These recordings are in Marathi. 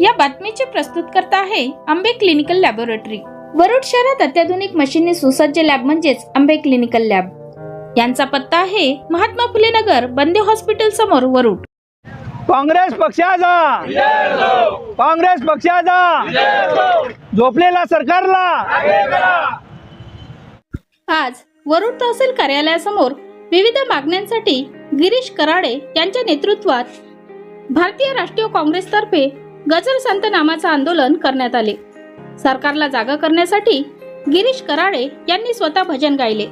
या बातमीचे प्रस्तुतकर्ता आहे आंबे क्लिनिकल लॅबोरेटरी. वरुड शहरात अत्याधुनिक मशीनने सुसज्ज लॅब म्हणजेच आंबे क्लिनिकल लॅब. यांचा पत्ता आहे महात्मा फुले नगर बंदे हॉस्पिटल समोर वरुड. काँग्रेस पक्षाचा काँग्रेस पक्षाचा झोपलेला सरकारला. आज वरुड तहसील कार्यालयासमोर विविध मागण्यांसाठी गिरीश कराडे यांच्या नेतृत्वात भारतीय राष्ट्रीय काँग्रेसतर्फे गजर संत नामाचं आंदोलन करण्यात आले. सरकारला जागा करण्यासाठी गिरीश कराडे यांनी स्वतः भजन गायले.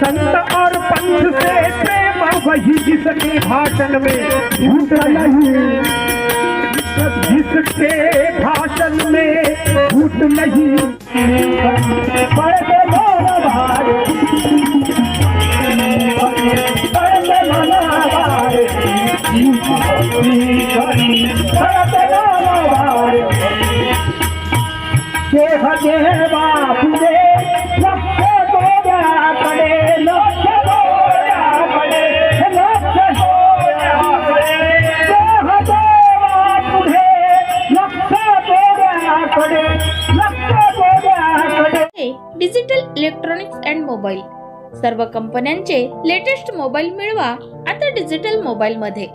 संत जिसके भाषण में। झूठ नहीं। सर्व कंपन्यांचे लेटेस्ट मोबाईल मिळवा आता डिजिटल मोबाईल मध्ये.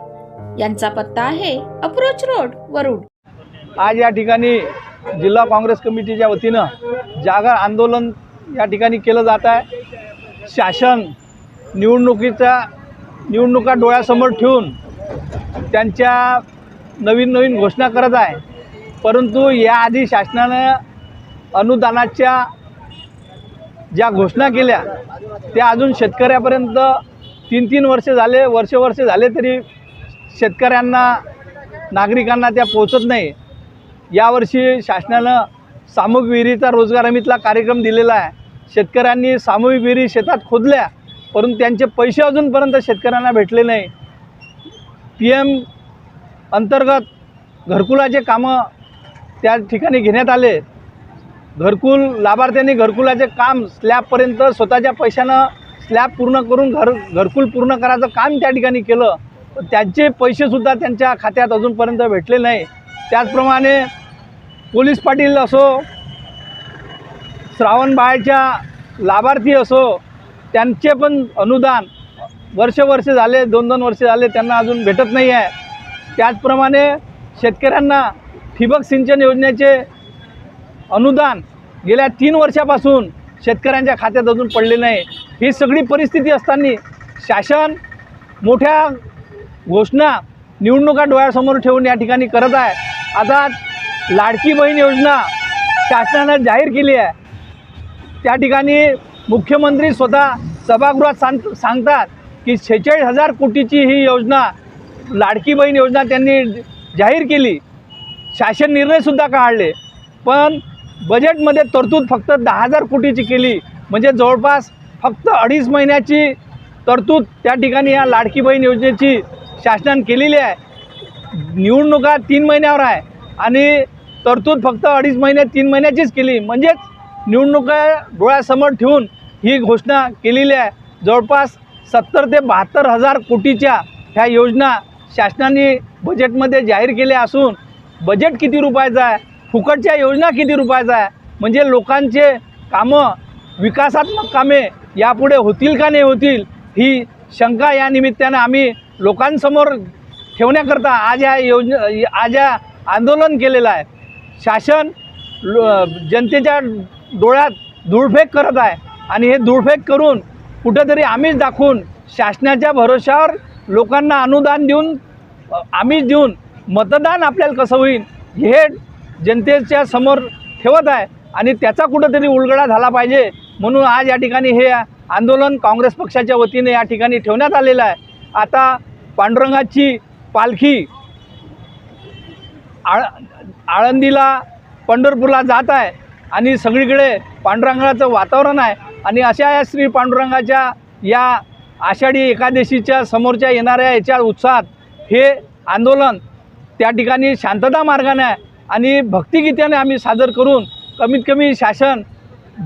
यांचा पत्ता आहे अप्रोच रोड वरुड. आज या ठिकाणी जिल्हा काँग्रेस कमिटीच्या वतीनं जागर आंदोलन या ठिकाणी केलं जात आहे. शासन निवडणुकीचा निवडणुका डोळ्यासमोर ठेवून त्यांच्या नवीन नवीन घोषणा करत आहे. परंतु याआधी शासनानं अनुदानाच्या ज्या घोषणा केल्या त्या अजून शेतकऱ्यापर्यंत तीन तीन वर्ष झाले वर्ष वर्ष झाले तरी शेतकऱ्यांना नागरिकांना त्या पोचत नाही. यावर्षी शासनानं सामूहिक विहिरीचा रोजगार हमीतला कार्यक्रम दिलेला आहे. शेतकऱ्यांनी सामूहिक विहिरी शेतात खोदल्या परंतु त्यांचे पैसे अजूनपर्यंत शेतकऱ्यांना भेटले नाही. पी एम अंतर्गत घरकुलाचे कामं त्या ठिकाणी घेण्यात आले. घरकुल लाभार्थ्यांनी घरकुलाचे काम स्लॅबपर्यंत स्वतःच्या पैशानं स्लॅब पूर्ण करून घर घरकुल पूर्ण करायचं काम त्या ठिकाणी केलं त्यांचे पैसेसुद्धा त्यांच्या खात्यात अजूनपर्यंत भेटले नाही. त्याचप्रमाणे पोलीस पाटील असो श्रावणबाळच्या लाभार्थी असो त्यांचे पण अनुदान वर्ष वर्ष झाले दोन दोन वर्ष झाले त्यांना अजून भेटत नाही आहे त्याचप्रमाणे शेतकऱ्यांना ठिबक सिंचन योजनेचे अनुदान गेल्या तीन वर्षापासून शेतकऱ्यांच्या खात्यात अजून पडले नाही. ही सगळी परिस्थिती असताना शासन मोठ्या घोषणा निवडणुका डोळ्यासमोर ठेवून या ठिकाणी करत आहे. आता लाडकी बहीण योजना शासनानं जाहीर केली आहे. त्या ठिकाणी मुख्यमंत्री स्वतः सभागृहात सांग सांगतात की शेहेचाळीस हजार कोटीची ही योजना लाडकी बहीण योजना त्यांनी जाहीर केली. शासन निर्णयसुद्धा काढले. पण बजेटमध्ये तरतूद फक्त दहा हजार कोटीची केली. म्हणजे जवळपास फक्त अडीच महिन्याची तरतूद त्या ठिकाणी या लाडकी बहीण योजनेची शासनाने केलेली आहे. निवडणुका तीन महिन्यावर आहे आणि तरतूद फक्त अडीच महिने तीन महिन्याचीच केली. म्हणजेच निवडणुका डोळ्यासमोर ठेवून ही घोषणा केलेली आहे. जवळपास सत्तर ते बहात्तर हजार कोटीच्या ह्या योजना शासनाने बजेटमध्ये जाहीर केल्या असून बजेट किती रुपयाचं आहे? फुकटच्या योजना किती रुपयाचा आहे? म्हणजे लोकांचे कामं विकासात्मक कामे यापुढे होतील का नाही होतील ही शंका या निमित्तानं आम्ही लोकांसमोर ठेवण्याकरता आज या योजना आज या आंदोलन केलेलं आहे. शासन लो जनतेच्या डोळ्यात धूळफेक करत आहे आणि हे धूळफेक करून कुठंतरी आम्हीच दाखवून शासनाच्या भरोशावर लोकांना अनुदान देऊन आम्हीच आमिष देऊन मतदान आपल्याला कसं होईल हे जनतेच्या समोर ठेवत आहे आणि त्याचा कुठंतरी उलगडा झाला पाहिजे म्हणून आज या ठिकाणी हे आंदोलन काँग्रेस पक्षाच्या वतीने या ठिकाणी ठेवण्यात आलेलं आहे. आता पांडुरंगाची पालखी आळ आळंदीला पंढरपूरला जात आहे आणि सगळीकडे पांडुरंगाचं वातावरण आहे आणि अशा या श्री पांडुरंगाच्या या आषाढी एकादशीच्या समोरच्या येणाऱ्या याच्या उत्साहात हे आंदोलन त्या ठिकाणी शांतता मार्गाने आहे आणि भक्तिगीताने आम्ही सादर करून कमीत कमी शासन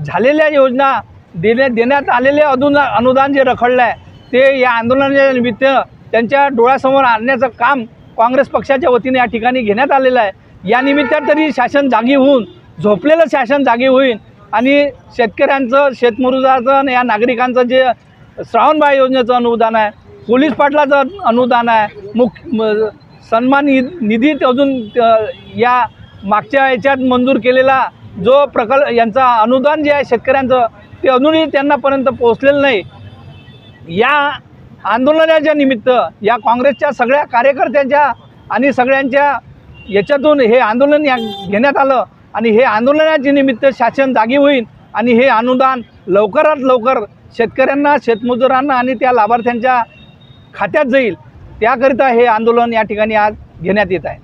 झालेल्या योजना देण्या देण्यात आलेले अनुदान अनुदान जे रखडलं आहे ते या आंदोलनाच्या निमित्त त्यांच्या डोळ्यासमोर आणण्याचं काम काँग्रेस पक्षाच्या वतीने या ठिकाणी घेण्यात आलेलं आहे. या निमित्तात तरी शासन जागी होऊन झोपलेलं शासन जागी होईल आणि शेतकऱ्यांचं शेतमजुराचं आणि या नागरिकांचं जे श्रावणबाळ योजनेचं अनुदान आहे पोलीस पाटलाचं अनुदान आहे मुख म- सन्मान नि- निधीत अजून या मागच्या याच्यात मंजूर केलेला जो प्रकल्प यांचा अनुदान जे आहे शेतकऱ्यांचं ते अजूनही त्यांनापर्यंत पोहोचलेलं नाही. या आंदोलनाच्या निमित्त या काँग्रेसच्या सगळ्या कार्यकर्त्यांच्या आणि सगळ्यांच्या याच्यातून हे आंदोलन या घेण्यात आलं आणि हे आंदोलनाच्या निमित्त शासन जागी होईल आणि हे अनुदान लवकरात लवकर शेतकऱ्यांना शेतमजुरांना आणि त्या लाभार्थ्यांच्या खात्यात जाईल. त्याकरिता हे आंदोलन या ठिकाणी आज घेण्यात येत आहे.